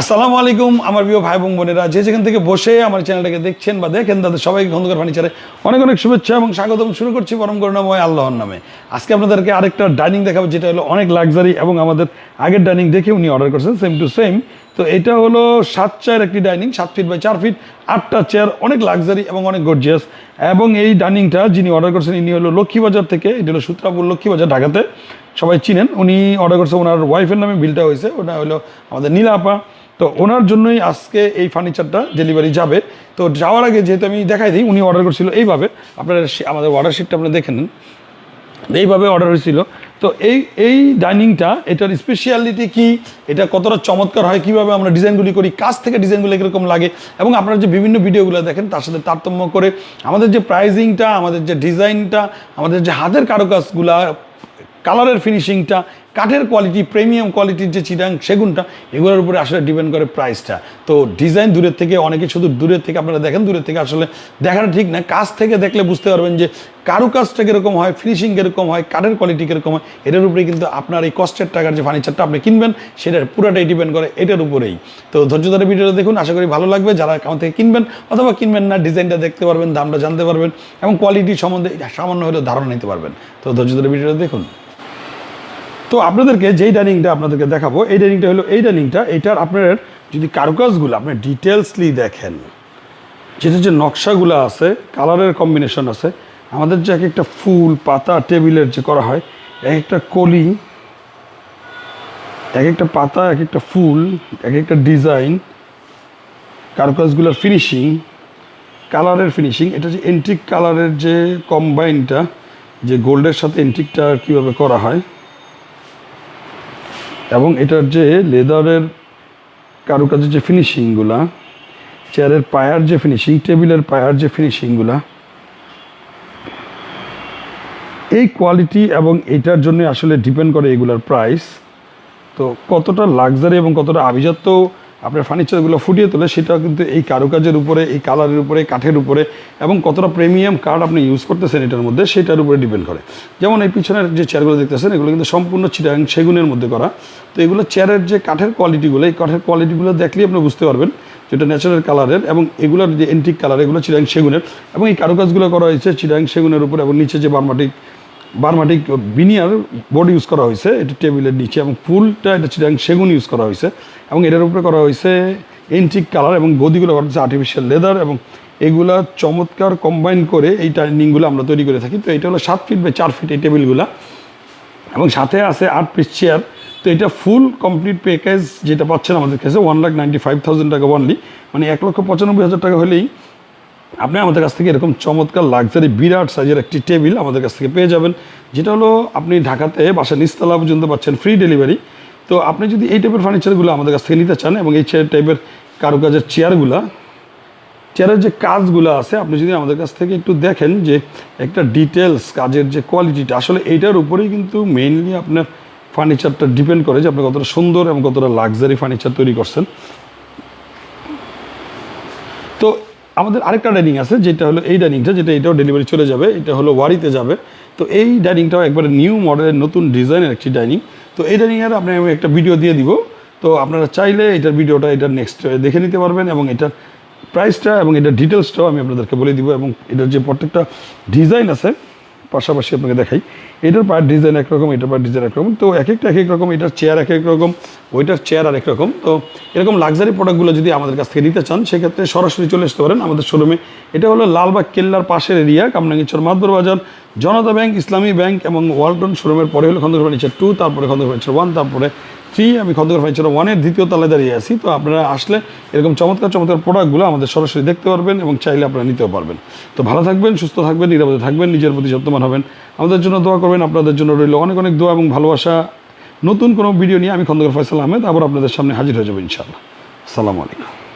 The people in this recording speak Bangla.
আসসালামু আলাইকুম, আমার প্রিয় ভাই বোন বোনেরা। যে যেখান থেকে বসে আমার চ্যানেলটাকে দেখছেন বা দেখেন, তাদের সবাইকে খন্দকার ফার্নিচারে অনেক অনেক শুভেচ্ছা এবং স্বাগতম। শুরু করছি পরম করুণাময় আল্লাহর নামে। আজকে আপনাদেরকে আরেকটা ডাইনিং দেখাবো, যেটা হলো অনেক লাক্সারি এবং আমাদের আগের ডাইনিং দেখে উনি অর্ডার করছেন সেম টু সেম তো এটা হলো সাত চেয়ার একটি ডাইনিং সাত ফিট বাই চার ফিট আটটা চেয়ার অনেক লাক্সারি এবং অনেক গর্জিয়াস এবং এই ডাইনিংটা যিনি অর্ডার করছেন, ইনি হলো লক্ষ্মীবাজার থেকে, এটা হলো সূত্রাপুর লক্ষ্মীবাজার, ঢাকাতে। সবাই চিনেন, উনি অর্ডার করছে, ওনার ওয়াইফের নামে, বিলটা হয়েছে, ওটা হলো আমাদের নীলাপা। তো ওনার জন্যই আজকে এই ফার্নিচারটা ডেলিভারি যাবে। তো যাওয়ার আগে যেহেতু আমি দেখাই দিই, উনি অর্ডার করছিল এইভাবে। আপনারা আমাদের অর্ডার শিটটা আপনারা দেখে নেন। এইভাবে অর্ডার হয়েছিল। তো এই এই ডাইনিংটা এটার স্পেশালিটি কি? এটা কতটা চমৎকার হয়? কীভাবে আমরা ডিজাইনগুলি করি? কাছ থেকে ডিজাইনগুলো কীরকম লাগে? এবং আপনারা যে বিভিন্ন ভিডিওগুলো দেখেন, তার সাথে তারতম্য করে আমাদের যে প্রাইজিংটা আমাদের যে ডিজাইনটা আমাদের যে হাতের কারুকাজগুলা কালারের ফিনিশিংটা কাঠের কোয়ালিটি প্রিমিয়াম কোয়ালিটির যে চিটাং সেগুনটা, এগুলোর উপরে আসলে ডিপেন্ড করে প্রাইসটা তো ডিজাইন দূরের থেকে, অনেকে শুধু দূরের থেকে, আপনারা দেখেন, দূরের থেকে আসলে দেখাটা ঠিক না। কাছ থেকে দেখলে বুঝতে পারবেন যে কারুকাজটা কীরকম হয় ফিনিশিং কীরকম হয়, কাঠের কোয়ালিটি কীরকম হয়, এটার উপরে কিন্তু আপনার এই কষ্টের টাকার যে ফার্নিচারটা আপনি কিনবেন, সেটার পুরোটাই ডিপেন্ড করে এটার উপরেই। তো ধৈর্য ধরে ভিডিওটা দেখুন, আশা করি ভালো লাগবে। যারা আমার থেকে কিনবেন অথবা কিনবেন না ডিজাইনটা দেখতে পারবেন, দামটা জানতে পারবেন এবং কোয়ালিটি সম্বন্ধে সামান্য হলেও ধারণা নিতে পারবেন। তো ধৈর্য ধরে ভিডিওটা দেখুন। তো আপনাদেরকে যেই ডাইনিংটা আপনাদেরকে দেখাবো, এই ডাইনিংটা হলো, এই ডাইনিংটা, এটার আপনার যদি কারুকাজগুলো আপনি ডিটেলসলি দেখেন, যেটা যে নকশাগুলো আছে, কালারের কম্বিনেশন আছে, আমাদের যে এক একটা ফুল, পাতা, টেবিলের যে করা হয় এক একটা কলি এক একটা পাতা এক একটা ফুল এক একটা ডিজাইন, কারুকাজগুলোর ফিনিশিং, কালারের ফিনিশিং, এটা যে এন্ট্রিক কালারের যে কম্বাইনটা যে গোল্ডের সাথে এন্ট্রিকটা কীভাবে করা হয় এবং এটার যে লেদারের কারুকাজের যে ফিনিশিংগুলা, চেয়ারের পায়ার যে ফিনিশিং, টেবিলের পায়ার যে ফিনিশিংগুলা, এই কোয়ালিটি এবং এটার জন্য আসলে ডিপেন্ড করে এগুলার প্রাইস। তো কতটা লাক্সারি এবং কতটা আভিজাত্য আপনার ফার্নিচারগুলো ফুটিয়ে তোলে সেটা কিন্তু এই কারুকাজের উপরে, এই কালারের উপরে, কাঠের উপরে এবং কতটা প্রিমিয়াম কাঠ আপনি ইউজ করতেছেন এটার মধ্যে, সেটার উপরে ডিপেন্ড করে। যেমন এই পিছনের যে চেয়ারগুলো দেখতেছেন, এগুলো কিন্তু সম্পূর্ণ চিটাং সেগুনের মধ্যে করা। তো এগুলো চেয়ারের যে কাঠের কোয়ালিটিগুলো এই কাঠের কোয়ালিটিগুলো দেখলেই আপনি বুঝতে পারবেন যেটা ন্যাচারাল কালারের এবং এগুলোর যে এন্টিক কালার এগুলো চিরাং সেগুনের এবং এই কারুকাজগুলো করা হয়েছে চিরাং সেগুনের উপর এবং নিচে যে বারমাটিক বারমাটিক বিনিয়ার বোর্ড ইউজ করা হয়েছে, এটা টেবিলের নিচে এবং ফুলটা এটা চিটাং সেগুন ইউজ করা হয়েছে এবং এটার উপরে করা হয়েছে এন্টিক কালার এবং গদিগুলো করা হচ্ছে আর্টিফিশিয়াল লেদার এবং এগুলা চমৎকার কম্বাইন করে এই ডাইনিংগুলো আমরা তৈরি করে থাকি। তো এটা হলো সাত ফিট বাই চার ফিট এই টেবিলগুলো এবং সাথে আছে আট পিস চেয়ার তো এটা ফুল কমপ্লিট প্যাকেজ যেটা পাচ্ছেন আমাদের কাছে one lakh ninety five thousand টাকা ওয়ানলি মানে এক লক্ষ পঁচানব্বই হাজার টাকা হলেই আপনি আমাদের কাছ থেকে এরকম চমৎকার লাক্সারি বিরাট সাইজের একটি টেবিল আমাদের কাছ থেকে পেয়ে যাবেন। যেটা হলো আপনি ঢাকাতে বাসা নিচতলা পর্যন্ত পাচ্ছেন ফ্রি ডেলিভারি তো আপনি যদি এই টাইপের ফার্নিচারগুলো আমাদের কাছ থেকে নিতে চান এবং এই চেয়ার টাইপের কারুকাজের চেয়ারগুলো চেয়ারের যে কাজগুলো আছে, আপনি যদি আমাদের কাছ থেকে একটু দেখেন যে একটা ডিটেলস কাজের যে কোয়ালিটিটা আসলে এইটার উপরেই কিন্তু মেইনলি আপনার ফার্নিচারটা ডিপেন্ড করে যে আপনি কতটা সুন্দর এবং কতটা লাক্সারি ফার্নিচার তৈরি করছেন। তো আমাদের আরেকটা ডাইনিং আছে, যেটা হলো এই ডাইনিংটা যেটা এটাও ডেলিভারি চলে যাবে, এটা হলো ওয়ারিতে যাবে। তো এই ডাইনিংটাও একবারে নিউ মডেলের নতুন ডিজাইনের একটি ডাইনিং তো এই ডাইনিংয়ের আপনি আমি একটা ভিডিও দিয়ে দিব। তো আপনারা চাইলে এটার ভিডিওটা এটার নেক্সট দেখে নিতে পারবেন এবং এটার প্রাইসটা এবং এটার ডিটেলসটাও আমি আপনাদেরকে বলে দিব এবং এটার যে প্রত্যেকটা ডিজাইন আছে পাশাপাশি আপনাকে দেখাই। এটার পার ডিজাইন একরকম, এটার পার ডিজাইন একরকম। তো এক একটা এক এক রকম, এটার চেয়ার এক এক রকম, ওইটার চেয়ার আর এক রকম। তো এরকম লাক্সারি প্রোডাক্টগুলো যদি আমাদের কাছ থেকে নিতে চান, সেক্ষেত্রে সরাসরি চলে আসতে পারেন আমাদের শোরুমে এটা হলো লালবাগ কেল্লার পাশের এরিয়া কামরাঙ্গিচর মাদুর বাজার, জনতা ব্যাংক, ইসলামী ব্যাংক এবং ওয়ালটন শোরুমের পরে হলো খন্দকার ফার্নিচার টু তারপরে খন্দকার ফার্নিচার ওয়ান তারপরে থ্রি আমি খন্দকার ফার্নিচার ওয়ানের দ্বিতীয় তলায় দাঁড়িয়ে আছি। তো আপনারা আসলে এরকম চমৎকার চমৎকার প্রোডাক্টগুলো আমাদের সরাসরি দেখতে পারবেন এবং চাইলে আপনারা নিতেও পারবেন। তো ভালো থাকবেন, সুস্থ থাকবেন, নিরাপদে থাকবেন, নিজের প্রতি যত্নবান হবেন। আমাদের জন্য দোয়া করবেন, আপনাদের জন্য রইল অনেক অনেক দোয়া এবং ভালোবাসা। নতুন কোনো ভিডিও নিয়ে আমি খন্দকার ফয়সাল আহমেদ আবার আপনাদের সামনে হাজির হয়ে যাব ইনশাআল্লাহ। আসসালামু আলাইকুম।